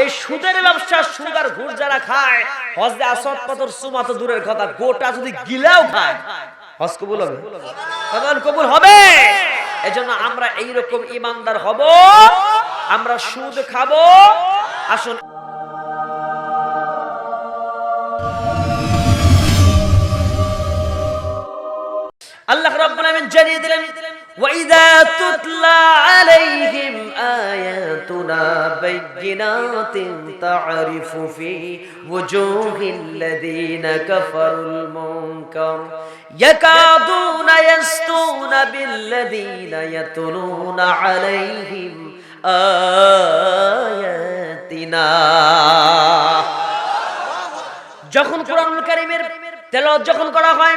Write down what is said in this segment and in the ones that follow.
এই সুদের ব্যবসা, সুদ আর ঘুষ যারা খায় হজে আসত পাথর সুমা তো দূরের কথা, গোটা যদি গিলেও খায়, হজ কবুল হবে? কবুল কবুল হবে? এজন্য আমরা এইরকম ইমানদার হব, আমরা সুদ খাব। আসুন। আল্লাহ রাব্বুল আলামিন জানিয়ে দিলেন ওয়াইদা তুতলা আলাইহিম আয়াতুনা বাইয়িনাতিন তা'রিফু ফি ওয়ুজুহিল লাযিনা কাফারুল মুনকার ইয়াকাদুনা ইয়াসতুনা বিল্লাযিনা ইয়াতুলুনা আলাইহিম আয়াতিনা যখন কোরআনুল কারীমের তেলাওয়াত যখন করা হয়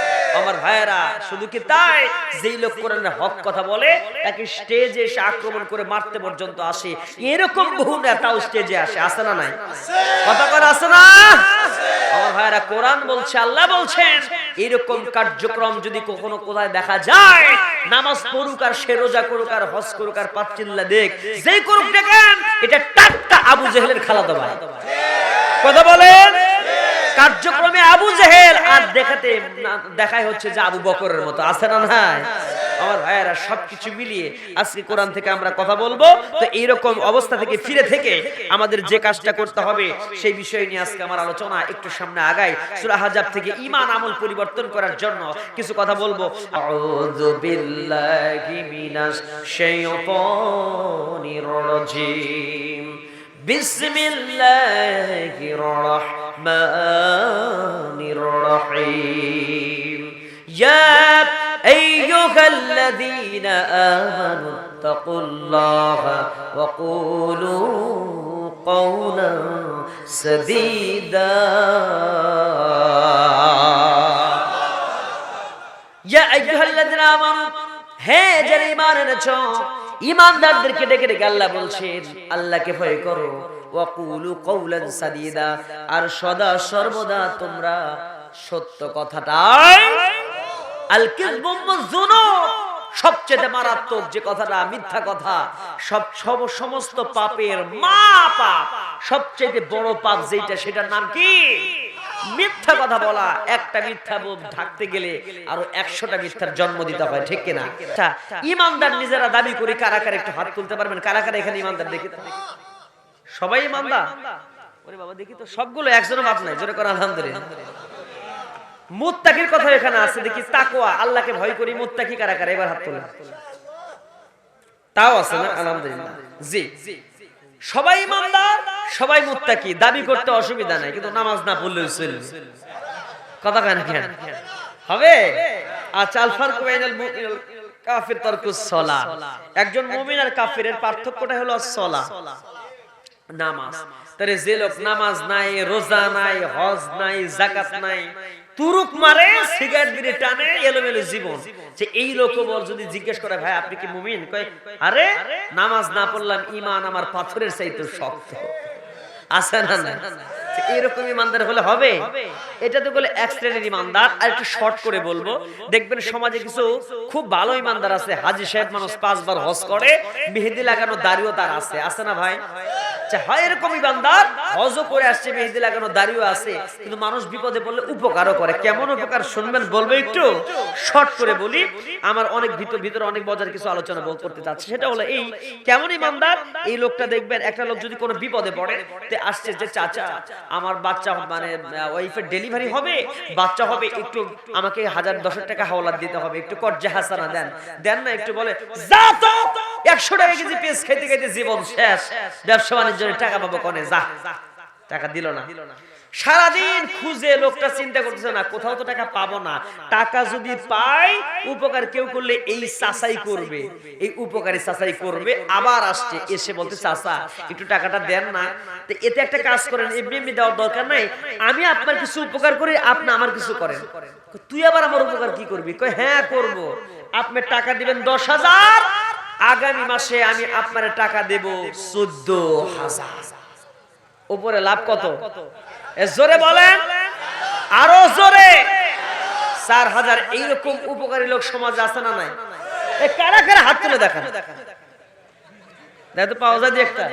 আমার ভাইয়েরা, শুধু কি তাই? যেই লোক কোরআনের হক কথা বলে, তাকে স্টেজে এসে আক্রমণ করে মারতে পর্যন্ত আসে। এরকম বহু নেতাও স্টেজে আসে আসে না নাই? কথা করে আসে না? আমার ভাইয়েরা, কোরআন বলছে, আল্লাহ বলছেন, এরকম কার্যক্রম যদি কখনো কোথায় দেখা যায়, নামাজ পড়ুক আর সে রোজা করুক আর হজ করুক আর পাচ্চিল্লা দেখ, যেই করুক দেখেন এটা টাটকা আবু জেহেলের খালাতো ভাই। কথা বলেন? কার্যক্রমে আবু জেহেল আর দেখাতে দেখাই হচ্ছে যে আবু বকরের মতো, আছে না নাই? আমার ভাইয়েরা সবকিছু মিলিয়ে আজকে কোরআন থেকে আমরা কথা বলব। তো এইরকম অবস্থা থেকে ফিরে থেকে আমাদের যে কাজটা করতে হবে, সেই বিষয় নিয়ে আজকে আমার আলোচনা একটু সামনে আগাই। সূরা হাজাব থেকে ঈমান আমল পরিবর্তন করার জন্য কিছু কথা বলব। আউযু বিল্লাহি মিনাশ শাইতানির রাজিম। বিসমিল্লাহির রহমানির الرحمن الرحيم يا أيها الذين آمنوا اتقوا الله وقولوا قولا سديدا ইয়া আইয়ুহাল্লাযিনা আমানু হে যারা ঈমান এনেছো ঈমানদারদেরকে ডেকে ডেকে আল্লাহ বলছেন আল্লাহকে ভয় করো ওয়াকুলু কওলান সাদীদা। আর সদা সর্বদা তোমরা সত্য কথাটাই আল কিযবু মুযুনু সবচেয়ে মারাত্মক যে কথাটা, মিথ্যা কথা, সব সব সমস্ত পাপের মা পাপ সবচেয়ে বড় পাপ যেটা সেটার নাম কি? মিথ্যা কথা বলা। একটা মিথ্যা বোধ ঢাকতে গেলে আরও একশোটা মিথ্যার জন্ম দিতে হয়, ঠিক কিনা? ইমানদার নিজেরা দাবি করে, কারা কারা একটু হাত তুলতে পারবেন? কারা কারা এখানে ইমানদার দেখে? সবাই ইমানদার? ওরে বাবা, দেখি তো সবগুলো একজনও বাপ নাই। জোরে করে, আলহামদুলিল্লাহ। মুত্তাকির কথা এখানে আছে, দেখি তাকওয়া। আল্লাহকে ভয় করি, মুত্তাকি কারা কারা? এবার হাত তোলেন তাও আছে না? আলহামদুলিল্লাহ। জি। সবাই ইমানদার, সবাই মুত্তাকি। দাবি করতে অসুবিধা নাই, কিন্তু নামাজ না পড়লেও চলবে। কথা কেন কেন? হবে? আচ্ছা আল ফারকু বাইনাল মুমিন ওয়াল কাফির তারকুস সালাহ একজন মুমিন আর কাফিরের পার্থক্যটা হলো সালাহ নামাজ। তারে যে লোক নামাজ নাই, রোজা নাই, হজ নাই জাকাত নাই, তুরুক মারে, সিগারেট বিড়ি টানে, এলোমেলো জীবন। যে এই লোক যদি জিজ্ঞেস করে, ভাই, আপনি কি মুমিন? কয়, আরে, নামাজ না পড়লাম ইমান আমার পাথরের চাইতে শক্ত। আছে না না এরকম ইমানদার হলে হবে? এটা তো বলে এক শ্রেণির ইমানদার আর একটু শর্ট করে বলব। দেখবেন সমাজে কিছু খুব ভালো ইমানদার আছে। হাজি সাহেব মানুষ পাঁচবার হজ করে, মেহেদি লাগানো দাড়িও তার আছে। আছে না ভাই? আচ্ছা, সেটা হলো এই কেমন ইমানদার? এই লোকটা দেখবেন একটা লোক যদি কোনো বিপদে পড়ে আসছে যে চাচা আমার বাচ্চা মানে ওয়াইফের ডেলিভারি হবে বাচ্চা হবে একটু আমাকে হাজার দশের টাকা হাওলাত দিতে হবে একটু কর্জে দেন। দেন না একটু বলে যা তো একশো টাকা কেজি পেঁয়াজ খাইতে খাইতে জীবন শেষ। ব্যবসা বাণিজ্যের টাকা পাবো কনে যা। টাকা দিল না। সারাদিন খুঁজে লোকটা চিন্তা করতেছে না কোথাও তো টাকা পাবো না। টাকা যদি পাই উপকার কেউ করলে এই চাচাই করবে। এই উপকারী চাচাই করবে। আবার আসছে এসে বলতে চাচা একটু টাকাটা দেন না। তো এতে একটা কাজ করেন এমনি এমনি দেওয়ার দরকার নাই। আমি আপনার কিছু উপকার করি আপনি আমার কিছু করেন। তুই আবার আমার উপকার কি করবি? কই হ্যাঁ করব? আপনি টাকা দিবেন দশ হাজার আগামী মাসে আমি আপনার টাকা দেব চোদ্দ হাজার। উপরে লাভ কত? জোরে বলেন। আরও জোরে। চার হাজার, এইরকম উপকারী লোক সমাজে আছে না নাই? কারা কারা হাত তুলে দেখান? দেখো পাওয়া যায় একটা।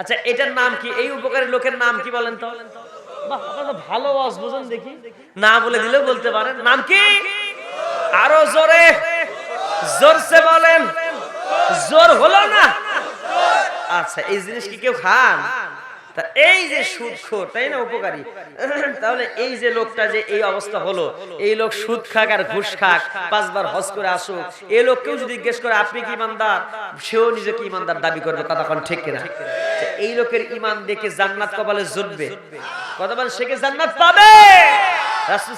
আচ্ছা এটার নাম কি? এই উপকারী লোকের নাম কি বলেন তো? ভালো ওয়াজ বুঝুন দেখি। না বলে দিলেও বলতে পারেন। নাম কি? আরও জোরে। জোরসে বলেন। জোর হলো না? আচ্ছা এই জিনিস কি কেউ খান? এই যে সুদখোর, তাই না উপকারী? তাহলে এই যে লোকটা যে এই অবস্থা হলো, এই লোক সুদ খাক আর ঘুষ খাক, পাঁচবার হজ করে আসুক এই লোককেও যদি জিজ্ঞেস করে, আপনি কি ইমানদার? সেও নিজেকে ইমানদার দাবি করবে কতক্ষণ ঠিক কিনা? এই লোকের ইমান দেখে জান্নাত কপালে জুটবে। কতক্ষণ সে কি জান্নাত পাবে? সাক্ষী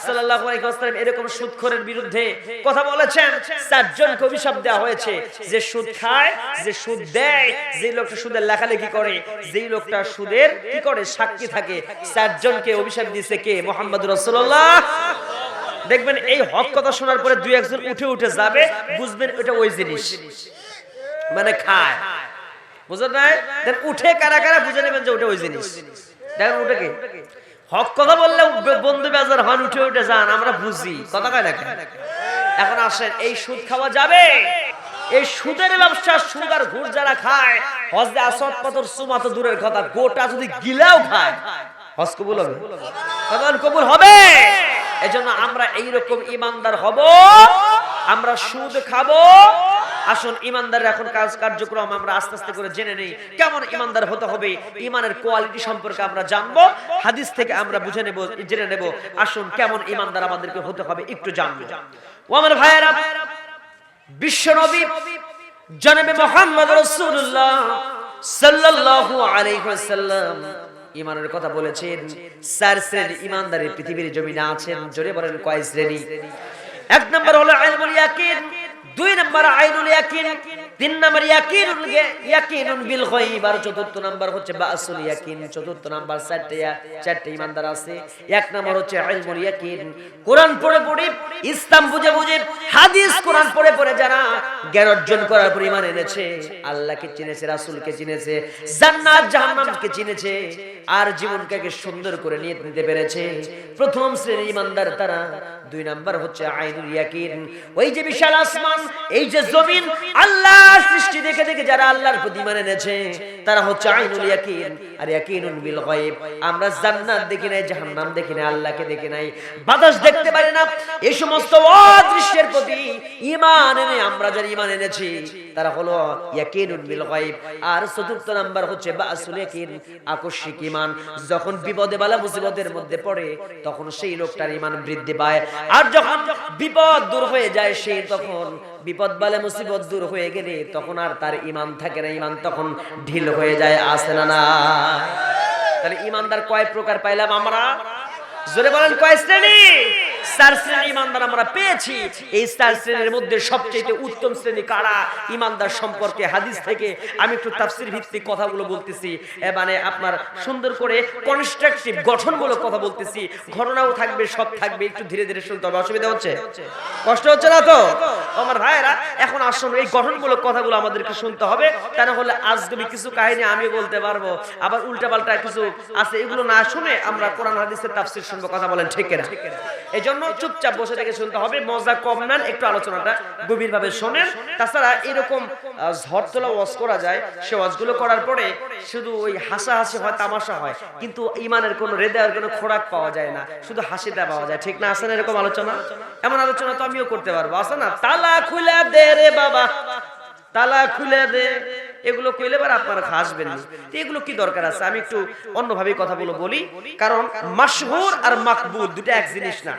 থাকে। অভিশাপ দিয়েছে কে? মোহাম্মদ দেখবেন এই হক কথা শোনার পরে দুই একজন উঠে উঠে যাবে, বুঝবেন এটা ওই জিনিস। মানে খায়। বুঝলেন উঠে কারা কারা বুঝে নেবেন যে ওটা ওই জিনিস। দেখেন উঠে কে? হক কথা বললে বন্ধু বেজার হন, উঠে উঠে যান, আমরা বুঝি। কথা কয় না এখন আসেন, এই সুদ খাওয়া যাবে? এই সুদের ব্যবসা, সুদ আর ঘুষ যারা খায় হজে আসত পাথর সুমা তো দূরের কথা, গোটা যদি গিলাও খায়, হজ কবুল হবে? কখন কবুল হবে? এজন্য আমরা এইরকম ইমানদার হব, আমরা সুদ খাব আসুন ইমানদারের এখন কাজ কার্যক্রম আমরা আস্তে আস্তে করে জেনে নেই। কেমন ইমানদার হতে হবে? ইমানের কোয়ালিটি সম্পর্কে আমরা জানব। হাদিস থেকে আমরা বুঝে নেব, জেনে নেব। আসুন, কেমন ইমানদার আমাদেরকে হতে হবে একটু জানব। ও আমার ভাইয়েরা বিশ্ব নবী জনাবে মোহাম্মদ রাসূলুল্লাহ সাল্লাল্লাহু আলাইহি ওয়াসাল্লাম ইমানের কথা বলেছেন, চার শ্রেণি ইমানদারের পৃথিবীর জমিনে আছেন। জোরে বলেন, কয় শ্রেণি? এক নম্বর হলো ইলমুল ইয়াকিন। দুই নম্বর আইনুল ইয়াকিন, তিন নম্বর ইয়াকিনুল ইয়াকিনুন বিল গায়ব, আর চতুর্থ নম্বর হচ্ছে বাসুল ইয়াকিন। চতুর্থ নম্বর চারটে চারটে ইমানদার আছে। এক নম্বর হচ্ছে ইলমুল ইয়াকিন। কোরআন পড়ে পড়ে, ইসলাম বুঝে বুঝে, হাদিস কোরআন পড়ে পড়ে যারা জ্ঞান অর্জন করার পর ইমান এনেছে, আল্লাহকে চিনেছে, রাসূলকে চিনেছে, জান্নাত, জাহান্নামকে চিনেছে, আর জীবনটাকে সুন্দর করে নিয়ে নিতে পেরেছে। প্রথম শ্রেণির ইমানদার তারা দুই নাম্বার হচ্ছে আইনুল ইয়াকিন। ওই যে বিশাল আসমান, এই যে জমিন আল্লাহ সৃষ্টি দেখে দেখে যারা আল্লাহর প্রতি মানে এনেছে, তারা হচ্ছে আইনুল ইয়াকিন। আর ইয়াকিনুন বিল গায়ব। আমরা জান্নাত দেখি নাই, জাহান্নাম দেখি নাই, আল্লাহকে দেখি নাই। বাতাস দেখতে পারি না। এই সমস্ত অদৃশ্যের প্রতি ঈমান এনে আমরা যারা ঈমান এনেছি, তারা হলো ইয়াকিনুন বিল গায়ব। আর চতুর্থ নাম্বার হচ্ছে বাসুল ইয়াকিন, আকস্মিক ঈমান যখন বিপদে বালা মুসিবতের মধ্যে পড়ে, তখন সেই লোকটার ঈমান বৃদ্ধি পায়। আর যখন বিপদ দূর হয়ে যায়, সে তখন বিপদ বলে মুসিবত দূর হয়ে গেলে তখন আর তার ইমান থাকে না। ইমান তখন ঢিল হয়ে যায়, আসে না না। তাহলে ইমানদার কয় প্রকার পাইলাম আমরা? জোরে বলেন, কয় শ্রেণি? চার শ্রেণি ইমানদার আমরা পেয়েছি। এই শ্রেণির মধ্যে সবচেয়ে উত্তম শ্রেণি কারা? ইমানদার সম্পর্কে হাদিস থেকে আমি একটু তাফসির ভিত্তিক কথাগুলো বলতেছি। মানে আপনার সুন্দর করে কনস্ট্রাকটিভ গঠনমূলক কথা বলতেছি। ঘটনাও থাকবে, সব থাকবে, একটু ধীরে ধীরে শুনতে হবে। অসুবিধা হচ্ছে? কষ্ট হচ্ছে না তো? আমার ভাইয়েরা, এখন আসুন, এই গঠনমূলক কথাগুলো আমাদেরকে শুনতে হবে। তা না হলে আজকে কিছু কাহিনী আমি বলতে পারব। আবার উল্টা পাল্টা কিছু আছে, এগুলো না শুনে আমরা কোরআন, হাদিসের তাফসির শুনব, কথা বলেন, ঠিক না এই জন্য চুপচাপ বসে থেকে শুনতে হবে মজা কম নেন একটু আলোচনাটা গভীর ভাবে শোনেন। তাছাড়া এরকম আহ, ঝড় তোলা ওয়াজ করা যায় সে ওয়াজগুলো করার পরে শুধু ওই হাসা হাসি হয় তামাশা হয় কিন্তু ইমানের কোনো হৃদয়ের কোনো খোরাক পাওয়া যায় না শুধু হাসিটা পাওয়া যায়। ঠিক না আসেন এরকম আলোচনা? এমন আলোচনা তো আমিও করতে পারব। আছে না? তালা খুলে দে রে বাবা তালা খুলে দে। এগুলো কইলে এবার আপনারা হাসবেন না। তো এগুলো কি দরকার আছে? আমি একটু অন্যভাবে কথাগুলো বলি। কারণ মাশহুর আর মাকবুল দুটো এক জিনিস না।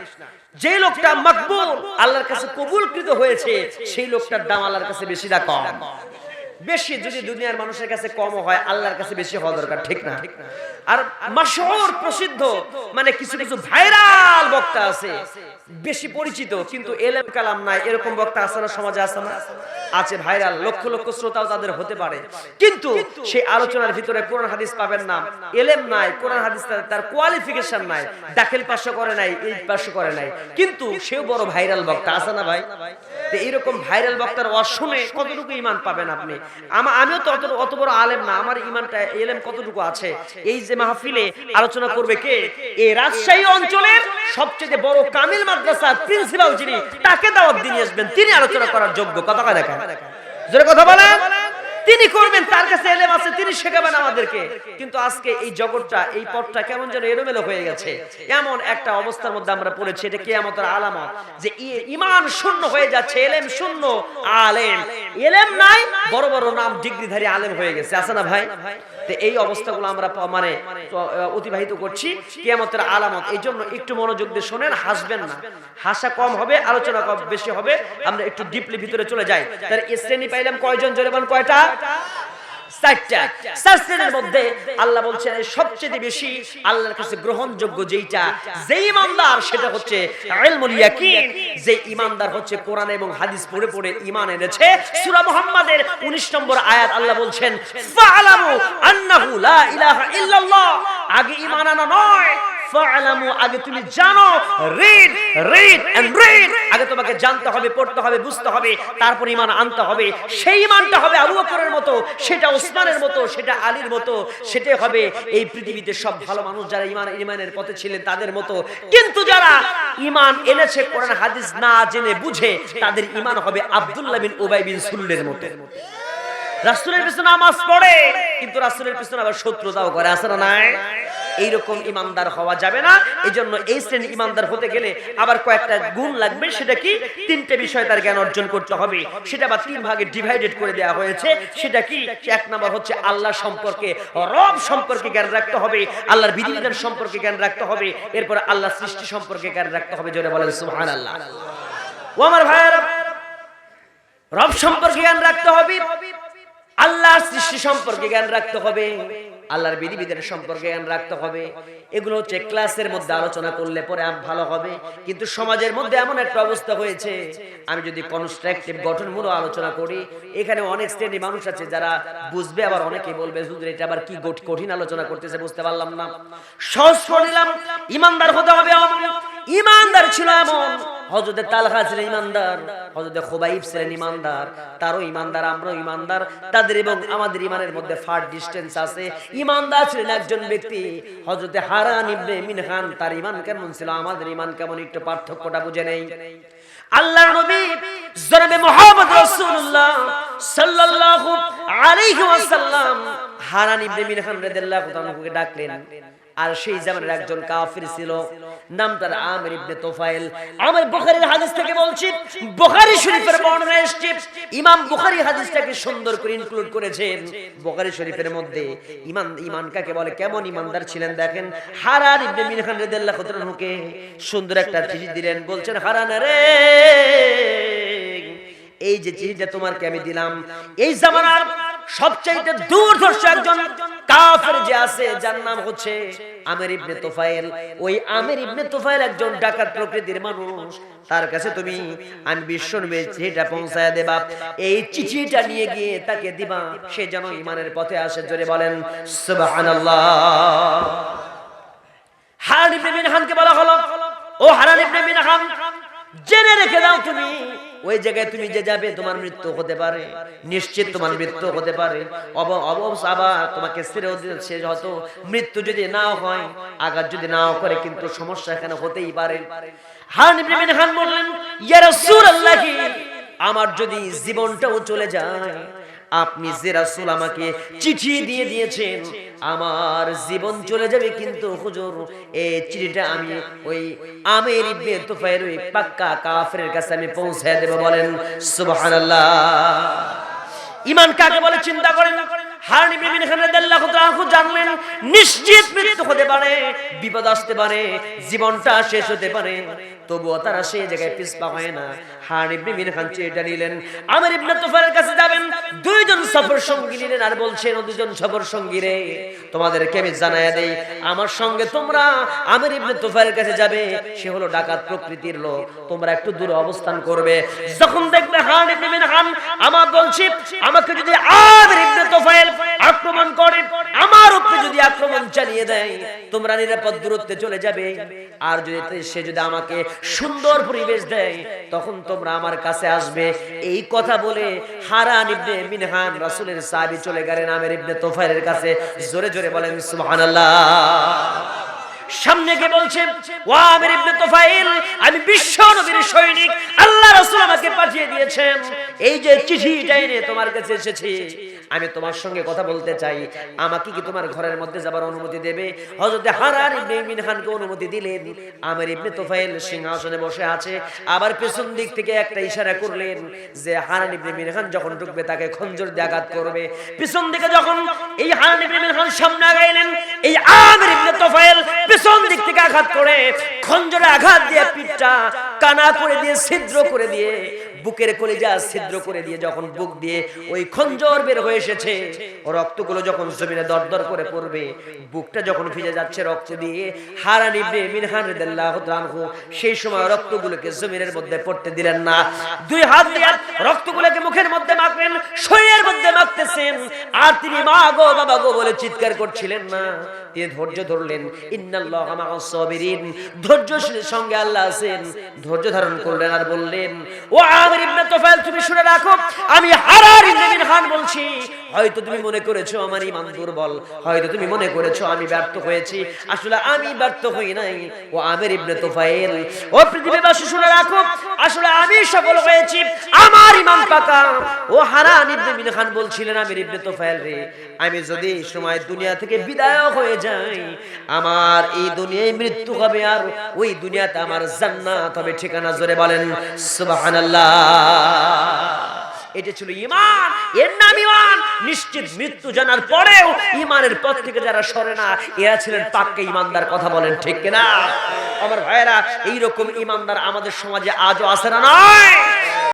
যে লোকটা মাকবুল আল্লাহর কাছে কবুলকৃত হয়েছে, সেই লোকটার দাম আল্লাহর কাছে বেশি না কম। বেশি যদি দুনিয়ার মানুষের কাছে কম হয়, আল্লাহর কাছে বেশি হওয়া দরকার, ঠিক না? আর মাশহুর প্রসিদ্ধ মানে কিছু কিছু ভাইরাল বক্তা আছে। বেশি পরিচিত, কিন্তু এলেম কালাম নাই, এরকম বক্তা আছে না, সমাজে আছে না? আছে ভাইরাল, লক্ষ লক্ষ শ্রোতাও তাদের হতে পারে। কিন্তু সেই আলোচনার ভিতরে কোরআন হাদিস পাবেন না। এলেম নাই, কোরআন হাদিস তার- কোয়ালিফিকেশন নাই। দাখিল পাশে করে নাই এই পাশে করে নাই। কিন্তু সেও বড় ভাইরাল বক্তা আছে না ভাই? তো এইরকম ভাইরাল বক্তার অশুনে কতটুকু ইমান পাবেন আপনি? আমা- আমিও তো অত অত বড় আলেম না, আমার ইমানটা এলেম কতটুকু আছে? এই যে মাহফিলে আলোচনা করবে কে? এই রাজশাহী অঞ্চলের সবচেয়ে বড় কামিল মাদ্রাসার প্রিন্সিপাল যিনি, তাকে দাওয়াত দিয়ে আসবেন। তিনি আলোচনা করার যোগ্য। কথা কয় দেখা জোরে কথা বলেন। তিনি করবেন, তার কাছে এলেম আছে, তিনি শেখাবেন আমাদেরকে। কিন্তু আজকে এই জগৎটা, এই পথটা কেমন যেন এলোমেলো হয়ে গেছে। এমন একটা অবস্থার মধ্যে আমরা পড়েছি, এটা কেয়ামতের আলামত, যে ইমান শূন্য হয়ে যাচ্ছে, এলেম শূন্য, আলেম। এলেম নাই, বড় বড় নাম ডিগ্রিধারী আলেম হয়ে গেছে, আছে না ভাই? এই অবস্থাগুলো আমরা মানে অতিবাহিত করছি কেয়ামতের আলামত। এই জন্য একটু মনোযোগ দিয়ে শোনেন, হাসবেন না। হাসা কম হবে, আলোচনা কম বেশি হবে। আমরা একটু ডিপলি ভিতরে চলে যাই। এই শ্রেণি পাইলাম কয়জন জোরে বলেন কয়টা? চারটা। হচ্ছে ইলমুল এবং হাদিস পড়ে পড়ে ঈমান এনেছে। সূরা মুহাম্মাদের 19 নম্বর আয়াত আল্লাহ বলছেন আগে ঈমান আনা নয় আগে তুমি জানো। রিড রিড এন্ড রিড আগে তোমাকে জানতে হবে, পড়তে হবে, বুঝতে হবে, তারপর ঈমান আনতে হবে। সেই ঈমানটা হবে আবু বকরের মতো, সেটা ওসমানের মতো, সেটা আলীর মতো হবে এই পৃথিবীতে সব ভালো মানুষ যারা ঈমান, ঈমানের পথে ছিলেন তাদের মতো। কিন্তু যারা ঈমান এনেছে, কোরআন, হাদিস না জেনে বুঝে, তাদের ঈমান হবে আব্দুল্লাহ বিন উবাই বিন সুলুলের মতো। রাসূলের পিছনে নামাজ পড়ে, কিন্তু রাসূলের পিছনে আবার শত্রুতাও করে, আছে না নাই? এইরকম ইমানদার হওয়া যাবে না। এই জন্য এই শ্রেণি ইমানদার হতে গেলে আবার কয়েকটা গুণ লাগবে, সেটা কি? তিনটে বিষয় তার জ্ঞান অর্জন করতে হবে। সেটা আবার তিন ভাগে ডিভাইডেড করে দেওয়া হয়েছে। সেটা কি? এক নম্বর হচ্ছে আল্লাহ সম্পর্কে, রব সম্পর্কে জ্ঞান রাখতে হবে, আল্লাহর বিধিবিধান সম্পর্কে জ্ঞান রাখতে হবে, এরপর আল্লাহ সৃষ্টি সম্পর্কে জ্ঞান রাখতে হবে, জোরে বলেন, সুবহানাল্লাহ। ও আমার ভাইয়েরা, রব সম্পর্কে জ্ঞান রাখতে হবে, আল্লাহর সৃষ্টি সম্পর্কে জ্ঞান রাখতে হবে। আল্লাহর বিধিবিধান সম্পর্কে জ্ঞান রাখতে হবে। এগুলো হচ্ছে ক্লাসের মধ্যে আলোচনা করলে পরে ভালো হবে। কিন্তু সমাজের মধ্যে এমন একটা অবস্থা হয়েছে, আমি যদি কনস্ট্রাকটিভ গঠনমূলক আলোচনা করি, এখানে অনেক শ্রেণি মানুষ আছে যারা বুঝবে, আবার অনেকে বলবে, হুজুর, এটা আবার কি কঠিন আলোচনা করতেছে, বুঝতে পারলাম না। সহজ করে দিলাম, ইমানদার হতে হবে এমন। ইমানদার ছিল এমন। হজরতে তালহা ছিলেন ইমানদার হজরতে খোবাইব ছিলেন ইমানদার, তারও ইমানদার, আমরাও ইমানদার। তাদের এবং আমাদের ইমানের মধ্যে ফার ডিস্টেন্স আছে। ইমানদার ছিলেন একজন ব্যক্তি হজরতে হারান ইবনে মিনহান, তার ইমান কেমন ছিল, আমাদের ইমান কেমন, একটু পার্থক্যটা বুঝে নেই। আল্লাহর নবী জনাবে মুহাম্মদ রাসূলুল্লাহ সাল্লাল্লাহু আলাইহি ওয়াসাল্লাম হারান ইবনে মিনহান রাদিয়াল্লাহু তাআলাকে ডাকলেন। আর সেই জামানের একজন কাফির ছিল নাম তার আমির ইবনে তোফাইল। আমার বুখারীর হাদিস থেকে বলছি বুখারী শরীফের বর্ণনা এসেছে। ইমাম বুখারী হাদিসটাকে সুন্দর করে ইনক্লুড করেছেন। বুখারী শরীফের মধ্যে ইমান ইমান কাকে বলে কেমন ইমানদার ছিলেন দেখেন? হারান ইবনে মিনহান রাদিয়াল্লাহু তাআলাকে সুন্দর একটা চিঠি দিলেন। বলছেন হারান রে এই যে চিঠিটা তোমারকে আমি দিলাম। এই জামানার সবচাইতে দূরদর্শ একজন কাফের যে আছে, যার নাম হচ্ছে আমের ইবনে তোফায়েল ওই আমের ইবনে তোফায়েল একজন ডাকাত প্রকৃতির মানুষ। তার কাছে তুমি আমি বিশ্ব নবীর পৌঁছায় দেবা। এই চিঠিটা নিয়ে গিয়ে তাকে দিবা। সে যেন ইমানের পথে আসে, জোরে বলেন, সুবহানাল্লাহ। হারান ইবনে মিনহানকে বলা হলো। ও হারান ইবনে মিনহান জেনে রেখে দাও তুমি, ওই জায়গায় তুমি যে যাবে, তোমার মৃত্যু হতে পারে। নিশ্চিত তোমার মৃত্যু হতে পারে। আবার তোমাকে ছেড়েও সে হয়তো মৃত্যু যদি নাও হয়, আঘাত যদি নাও করে, কিন্তু সমস্যা এখানে হতেই পারে। হান বললেন আমার যদি জীবনটাও চলে যায়, আপনি যে রাসূল আমাকে চিঠি দিয়ে দিয়েছেন আমার জীবন চলে যাবে কিন্তু হুজুর এই চিঠিটা আমি ওই আমের ইবনে তুফাইল, ওই পাক্কা কাফেরের কাছে আমি পৌঁছে দেব বলেন, সুবহানাল্লাহ। ইমান কাকে বলে চিন্তা করেন? হারনি জানলেন, নিশ্চিত মৃত্যু হতে পারে, বিপদ আসতে পারে, জীবনটা শেষ হতে পারে। তবুও তারা সেই জায়গায় পিছপা হয় না। হান ইবনে মিন খান চেয়েটা নিলেন। আমার ইবনে তুফাইলের কাছে যাবেন। দুইজন সফর সঙ্গী নিলেন আর বলছেন ও দুজন সফর সঙ্গী রে তোমাদেরকে আমি জানাইয়া দেই। আমার সঙ্গে তোমরা আমার ইবনে তুফাইলের কাছে যাবে। সে হলো ডাকাত প্রকৃতির লোক। তোমরা একটু দূরে অবস্থান করবে। যখন দেখবে হান ইবনে মিন খান আমার বলছি আমাকে যদি আমির ইবনে তুফাইল আক্রমণ করে আমার উপরে যদি আক্রমণ চালিয়ে দেয় তোমরা নিরাপদ দূরত্বে চলে যাবে। আর যদি সে যদি আমাকে সুন্দর পরিবেশ দেয়, তখন তোমরা আমার কাছে আসবে। এই কথা বলে হারান ইবনে মিনহান রাসূলের সাহাবী চলে গেলেন আমির ইবনে তুফাইলের কাছে। জোরে জোরে বলেন, সুবহানাল্লাহ। সামনে গিয়ে বলছে, ও আমির ইবনে তুফাইল, আমি বিশ্ব নবীর সৈনিক, আল্লাহ রাসূল আমাকে পাঠিয়ে দিয়েছেন। এই যে চিঠিটা এনে তোমার কাছে এসেছি আমি তোমার সঙ্গে কথা বলতে চাই। আমাকে কি তোমার ঘরের মধ্যে যাবার অনুমতি দেবে? হযরত হারান ইবনে মিন খানকে অনুমতি দিলেন। আমির ইবনে তুফাইল সিংহাসনে বসে আছে। আবার পেছন দিক থেকে একটা ইশারা করলেন যে হারান ইবনে মিন খান যখন ঢুকবে তাকে খঞ্জর দিয়ে আঘাত করবে। পিছন দিকে যখন এই হারান ইবনে মিন খান সামনে আগাইলেন, এই আমির ইবনে তুফাইল পেছন দিক থেকে আঘাত করে খঞ্জরে আঘাত দিয়ে পিঠটা কানা করে দিয়ে ছিদ্র করে দিয়ে বুকের কলিজা ছিদ্র করে দিয়ে যখন বুক দিয়ে ওই খঞ্জর বের হয়ে এসেছে রক্তগুলো যখন জমিনে দরদর করে পড়বে, বুকটা যখন ভিজে যাচ্ছে রক্ত দিয়ে, হারান রাদিয়াল্লাহু তাআলা সেই সময় রক্তগুলোকে জমিনের মধ্যে পড়তে দিলেন না। দুই হাত দিয়ে রক্তগুলোকে মুখের মধ্যে মাখলেন, শরীরের মধ্যে মাখতেছেন, আর তিনি মা গো, বাবা গো বলে চিৎকার করছিলেন না। তিনি ধৈর্য ধরলেন, ইন্নাল্লাহা মাআস সাবিরিন। ধৈর্যশীলের সঙ্গে আল্লাহ আছেন। ধৈর্য ধারণ করলেন আর বললেন, ও আমির ইবনে তোফাইল তুমি শুনে রাখো, আমি হারার ইবনে খান বলছি। হয়তো তুমি মনে করেছ আমার ইমান দুর্বল, হয়তো তুমি মনে করেছ আমি ব্যর্থ হয়েছি। আসলে আমি ব্যর্থ হই নাই। ও আমির ইবনে তোফাইল ও পৃথিবীবাসী শুনে রাখো, আসলে আমি সফল হয়েছি, আমার ঈমান পাকা। ও হারান ইবনে বিন খান বলছিলেন, আমির ইবনে তুফাইল রে, আমি যদি এই সময় দুনিয়া থেকে বিদায় হয়ে যাই, আমার এই দুনিয়ায় মৃত্যু হবে আর ওই দুনিয়াতে আমার জান্নাত হবে। ঠিকানা জোরে বলেন, সুবহানাল্লাহ। এটা ছিল ইমান এর নাম ইমান নিশ্চিত মৃত্যু জানার পরেও ইমানের পথ থেকে যারা সরে না, এরা ছিলেন পাক্কা ইমানদার কথা বলেন ঠিক কিনা? আমার ভাইয়েরা এইরকম ইমানদার আমাদের সমাজে আজও আসে না নয়